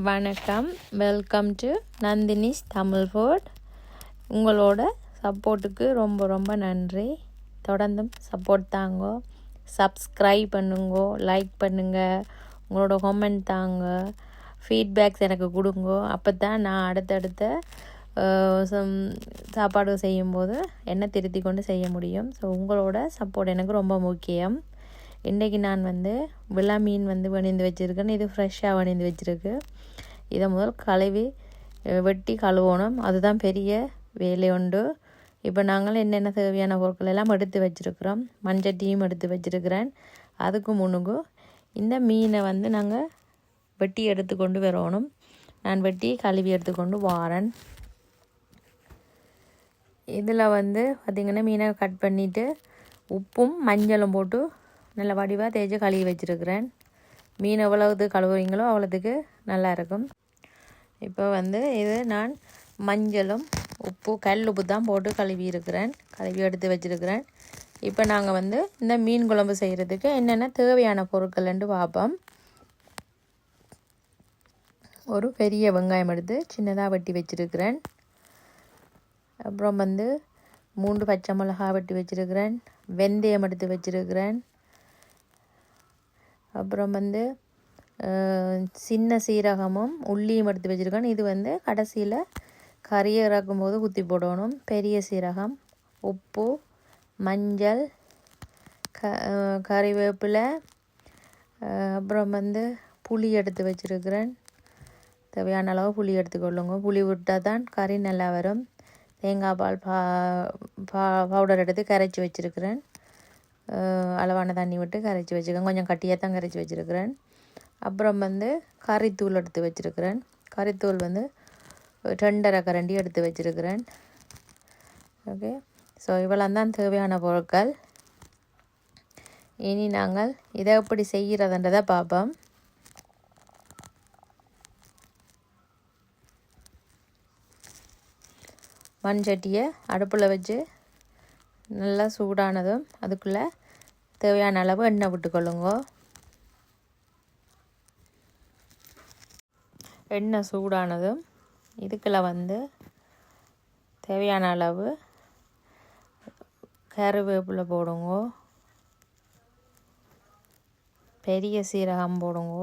வணக்கம். Welcome to Nandini's Tamil food உங்களோட சப்போர்ட்டுக்கு ரொம்ப ரொம்ப நன்றி. தொடர்ந்தும் சப்போர்ட் தாங்க. சப்ஸ்கிரைப் பண்ணுங்க லைக் பண்ணுங்க. உங்களோட கமெண்ட் தாங்க. ஃபீட்பேக்ஸ் எனக்கு கொடுங்க. அப்போ தான் நான் அடுத்தடுத்த சாப்பாடு செய்யும்போது என்ன திருத்தி கொண்டு செய்ய முடியும். ஸோ உங்களோட சப்போர்ட் எனக்கு ரொம்ப முக்கியம். இன்றைக்கி நான் வந்து விழா மீன் வந்து வணிந்து வச்சுருக்கேன். இது ஃப்ரெஷ்ஷாக வணிந்து வச்சுருக்கு. இதை முதல் கழுவி வெட்டி கழுவணும். அதுதான் பெரிய வேலை உண்டு. இப்போ நாங்கள் என்னென்ன தேவையான பொருட்கள் எல்லாம் எடுத்து வச்சுருக்குறோம். மஞ்சட்டியும் எடுத்து வச்சுருக்கிறேன். அதுக்கு முன்னுக்கு இந்த மீனை வந்து நாங்கள் வெட்டி எடுத்துக்கொண்டு வரணும். நான் வெட்டி கழுவி எடுத்துக்கொண்டு வாரேன். இதில் வந்து பார்த்திங்கன்னா மீனை கட் பண்ணிவிட்டு உப்பும் மஞ்சளும் போட்டு நல்ல வடிவாக தேய்ச்சி கழுவி வச்சுருக்கிறேன். மீன் எவ்வளவுது கழுவுறீங்களோ அவ்வளோத்துக்கு நல்லா இருக்கும். இப்போ வந்து இது நான் மஞ்சளும் உப்பு கல் உப்பு தான் போட்டு கழுவி இருக்கிறேன். கழுவி எடுத்து வச்சுருக்கிறேன். இப்போ நாங்கள் வந்து இந்த மீன் குழம்பு செய்கிறதுக்கு என்னென்ன தேவையான பொருட்கள்ன்ட்டு பார்ப்போம். ஒரு பெரிய வெங்காயம் எடுத்து சின்னதாக வெட்டி வச்சுருக்கிறேன். அப்புறம் வந்து மூன்று பச்சை மிளகா வெட்டி வச்சுருக்கிறேன். வெந்தயம் எடுத்து வச்சுருக்கிறேன். அப்புறம் வந்து சின்ன சீரகமும் உள்ளியும் எடுத்து வச்சுருக்கேன். இது வந்து கடைசியில் கறியை இறக்கும்போது குத்தி போடணும். பெரிய சீரகம் உப்பு மஞ்சள் க கறிவேப்பிலை அப்புறம் வந்து புளி எடுத்து வச்சுருக்கிறேன். தேவையான அளவு புளி எடுத்துக்கொள்ளுங்க. புளி விட்டால் தான் கறி நல்லா வரும். தேங்காய் பால் பா பா பவுடர் எடுத்து கரைச்சி வச்சுருக்கிறேன். அளவான தண்ணி விட்டு கரைச்சி வச்சுருக்கேன். கொஞ்சம் கட்டியாக தான் கரைச்சி வச்சுருக்கிறேன். அப்புறம் வந்து கறித்தூள் எடுத்து வச்சுருக்கிறேன். கறித்தூள் வந்து ஒரு ரெண்டரை கரண்டி எடுத்து வச்சுருக்கிறேன். ஓகே ஸோ இவ்வளோ தான் தேவையான பொருட்கள். இனி நாங்கள் இதை எப்படி செய்கிறதுன்றதை பார்ப்போம். மண் சட்டியை அடுப்பில் வச்சு நல்லா சூடானதும் அதுக்குள்ளே தேவையான அளவு எண்ணெய் விட்டுக்கொள்ளுங்க. எண்ணெய் சூடானதும் இதுக்குள்ள வந்து தேவையான அளவு கருவேப்பிலை போடுங்க. பெரிய சீரகம் போடுங்க.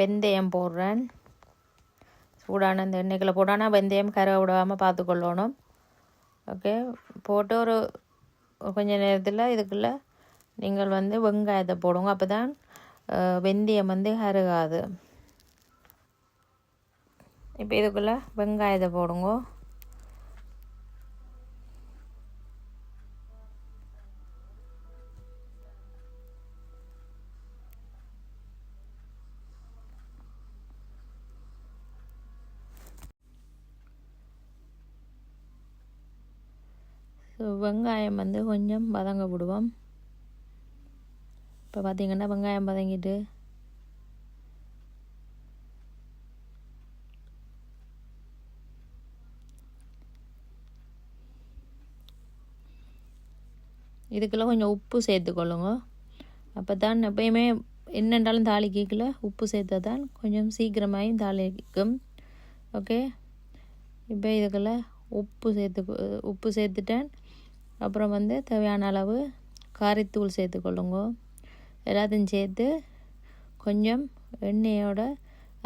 வெந்தயம் போடுறேன். சூடான இந்த எண்ணெய்க்குள்ள போடானா வெந்தயம் கரை விடாமல் பார்த்துக்கொள்ளணும். ஓகே போட்டு ஒரு கொஞ்ச நேரத்தில் இதுக்குள்ளே நீங்கள் வந்து வெங்காயத்தை போடுங்க. அப்போ தான் வெந்தயம் வந்து கருகாது. இப்போ இதுக்குள்ளே வெங்காயத்தை போடுங்க. ஸோ வெங்காயம் வந்து கொஞ்சம் வதங்க விடுவோம். இப்போ பார்த்தீங்கன்னா வெங்காயம் வதங்கிட்டு இதுக்கெல்லாம் கொஞ்சம் உப்பு சேர்த்துக்கொள்ளுங்க. அப்போ தான் எப்பயுமே என்னென்றாலும் தாளிக்கல உப்பு சேர்த்தா தான் கொஞ்சம் சீக்கிரமாயும் தாளிக்கும் ஓகே இப்போ இதுக்கெல்லாம் உப்பு சேர்த்து உப்பு சேர்த்துட்டேன். அப்புறம் வந்து தேவையான அளவு காரித்தூள் சேர்த்துக்கொள்ளுங்க எல்லாத்தையும் சேர்த்து கொஞ்சம் எண்ணெயோட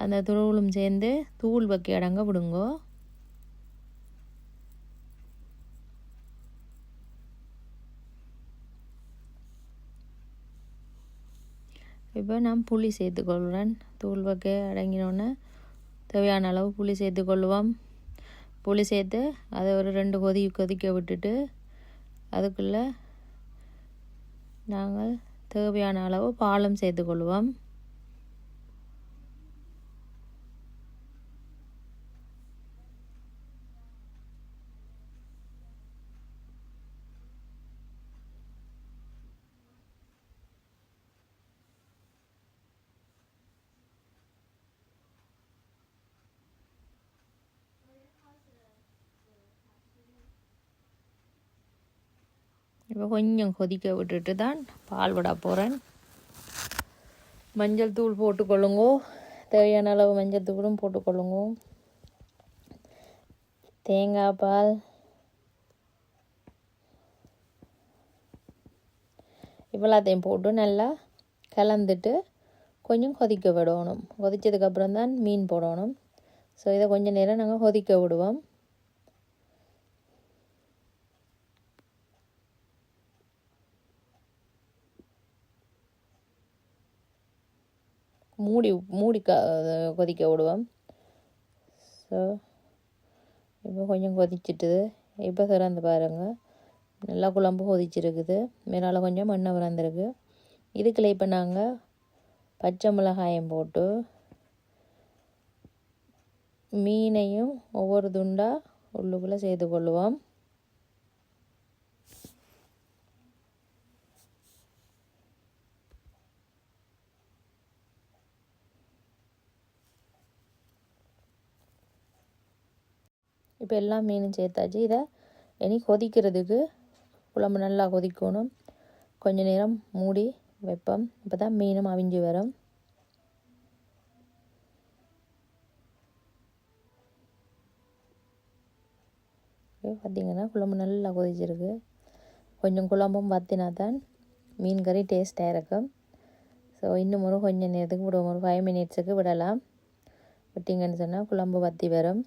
அந்த துருவலும் சேர்ந்து தூள் வைக்க அடங்க விடுங்கோ. இப்போ நான் புளி சேர்த்துக்கொள்கிறேன் தூள் வைக்க அடங்கினோன்னே தேவையான அளவு புளி சேர்த்துக்கொள்வோம் புளி சேர்த்து அதை ஒரு ரெண்டு கொதி கொதிக்க விட்டுட்டு அதுக்குள்ளே நாங்கள் தேவையான அளவு பாலும் சேர்த்துக்கொள்வோம் இப்போ கொஞ்சம் கொதிக்க விட்டுட்டு தான் பால் விட போகிறேன் மஞ்சள் தூள் போட்டுக்கொள்ளுங்கோ. தேவையான அளவு மஞ்சள் தூளும் போட்டுக்கொள்ளுங்கோ. தேங்காய் பால். இவ்வளோத்தையும் போட்டு நல்லா கலந்துட்டு கொஞ்சம் கொதிக்க விடணும். கொதித்ததுக்கப்புறம் தான் மீன் போடணும். ஸோ இதை கொஞ்சம் நேரம் நாங்கள் கொதிக்க விடுவோம். மூடி மூடி க கொதிக்க விடுவோம். ஸோ இப்போ கொஞ்சம் கொதிச்சிட்டுது. இப்போ திறந்து பாருங்கள் நல்லா குழம்பு கொதிச்சிருக்குது. மேலால் கொஞ்சம் எண்ணெய் பிறந்திருக்கு இதுக்குள்ள இப்போ நாங்கள் பச்சை மிளகாயம் போட்டு மீனையும் ஒவ்வொரு துண்டாக உள்ளுக்குள்ளே சேர்த்து கொள்ளுவோம் இப்போ எல்லா மீனும் சேர்த்தாச்சு. இதை இனி கொதிக்கிறதுக்கு குழம்பு நல்லா கொதிக்கணும். கொஞ்ச நேரம் மூடி வைப்போம். இப்போ தான் மீனும் அவிஞ்சு வரும். பார்த்திங்கன்னா குழம்பு நல்லா கொதிச்சிருக்கு. கொஞ்சம் குழம்பும் பார்த்தினா தான் மீன் கறி டேஸ்ட்டாக இருக்கும். ஸோ இன்னும் ஒரு கொஞ்சம் நேரத்துக்கு விடுவோம். ஒரு ஃபைவ் மினிட்ஸுக்கு விடலாம். விட்டிங்கன்னு சொன்னால் குழம்பு வத்தி வரும்.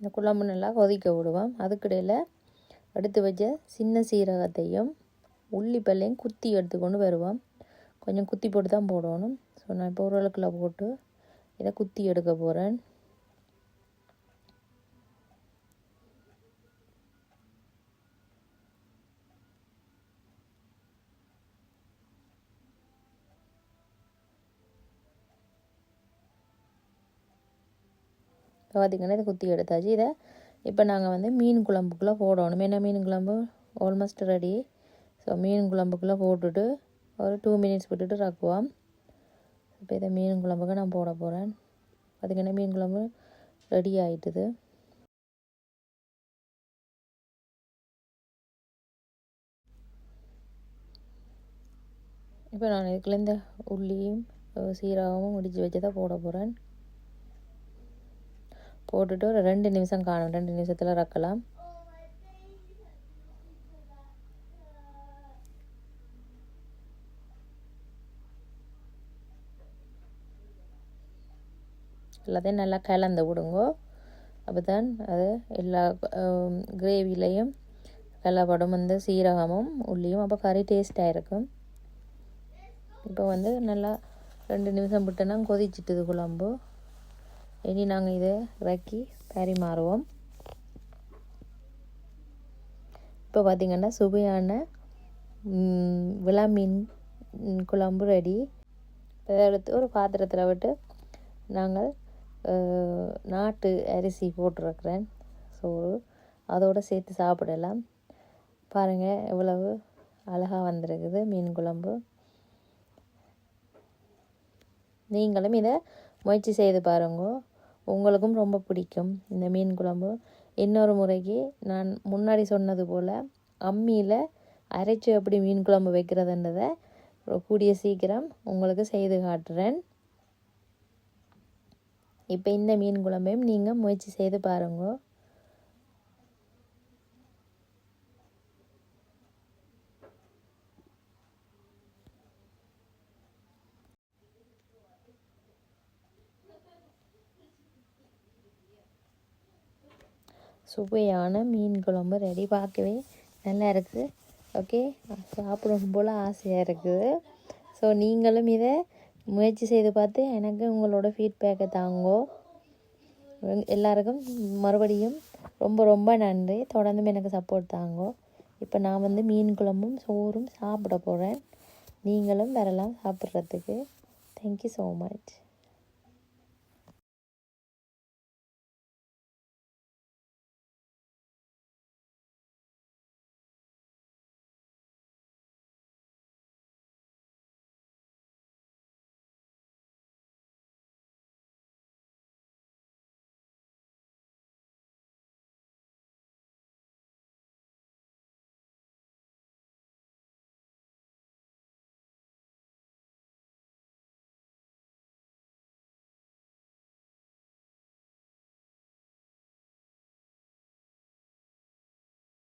இந்த குழம்பு நல்லா கொதிக்க விடுவோம். அதுக்கிடையில் எடுத்து வச்ச சின்ன சீரகத்தையும் உள்ளிப்பல்லையும் குத்தி எடுத்துக்கொண்டு வருவோம். கொஞ்சம் குத்தி போட்டு தான் போடணும். ஸோ நான் இப்போ உருளைக்குள்ளே போட்டு இதை குத்தி எடுக்க போகிறேன் இப்போ பார்த்திங்கன்னா இதை குத்தி எடுத்தாச்சு. இதை இப்போ நாங்கள் வந்து மீன் குழம்புக்குள்ளே போடணும். என்ன மீன் குழம்பு? ஆல்மோஸ்ட் ரெடி ஸோ மீன் குழம்புக்குள்ளே போட்டுட்டு ஒரு டூ மினிட்ஸ் விட்டுட்டு ரக்குவோம். இப்போ இதை மீன் குழம்புக்கு நான் போட போகிறேன் பார்த்திங்கன்னா மீன் குழம்பு ரெடி ஆகிட்டுது இப்போ நான் இதுக்குள்ள இந்த உள்ளியும் சீரகமும் முடிச்சு வச்சு தான் போட போகிறேன் போட்டுட்டு ஒரு ரெண்டு நிமிஷம் காணும். ரெண்டு நிமிஷத்தில் ரக்கலாம். எல்லாத்தையும் நல்லா கலந்து விடுங்கோ. அப்போ தான் அது எல்லா கிரேவிலையும் கலப்படம். வந்து சீரகமும் உள்ளியும். அப்போ கறி டேஸ்ட்டாக இருக்கும். இப்போ வந்து நல்லா ரெண்டு நிமிஷம் விட்டோன்னா கொதிச்சிட்டுது குழம்பு. இனி நாங்கள் இதை இறக்கி பரிமாறுவோம் இப்போ பார்த்திங்கன்னா சுவையான விழா மீன் குழம்பு ரெடி இதை எடுத்து ஒரு பாத்திரத்தில் விட்டு நாங்கள் நாட்டு அரிசி போட்டிருக்கிறேன். சோறு அதோடு சேர்த்து சாப்பிடலாம். பாருங்கள் எவ்வளவு அழகாக வந்திருக்குது மீன் குழம்பு. நீங்களும் இதை முயற்சி செய்து பாருங்க. உங்களுக்கும் ரொம்ப பிடிக்கும் இந்த மீன் குழம்பு. இன்னொரு முறைக்கு நான் முன்னாடி சொன்னது போல் அம்மியில் அரைச்சி எப்படி மீன் குழம்பு வைக்கிறதுன்றதை கூடிய சீக்கிரம் உங்களுக்கு செய்து காட்டுறேன். இப்போ இந்த மீன் குழம்பையும் நீங்கள் முயற்சி செய்து பாருங்கள் சுவையான மீன் குழம்பு ரெடி பார்க்கவே நல்லா இருக்குது ஓகே சாப்பிடணும் போல் ஆசையாக இருக்குது ஸோ நீங்களும் இதை முயற்சி செய்து பார்த்து எனக்கு உங்களோட ஃபீட்பேக்கை தாங்கோ. எல்லாருக்கும் மறுபடியும் ரொம்ப ரொம்ப நன்றி. தொடர்ந்தும் எனக்கு சப்போர்ட் தாங்கோ. இப்போ நான் வந்து மீன் குழம்பும் சோறும் சாப்பிட போகிறேன் நீங்களும் வரலாம் சாப்பிட்றதுக்கு. Thank you so much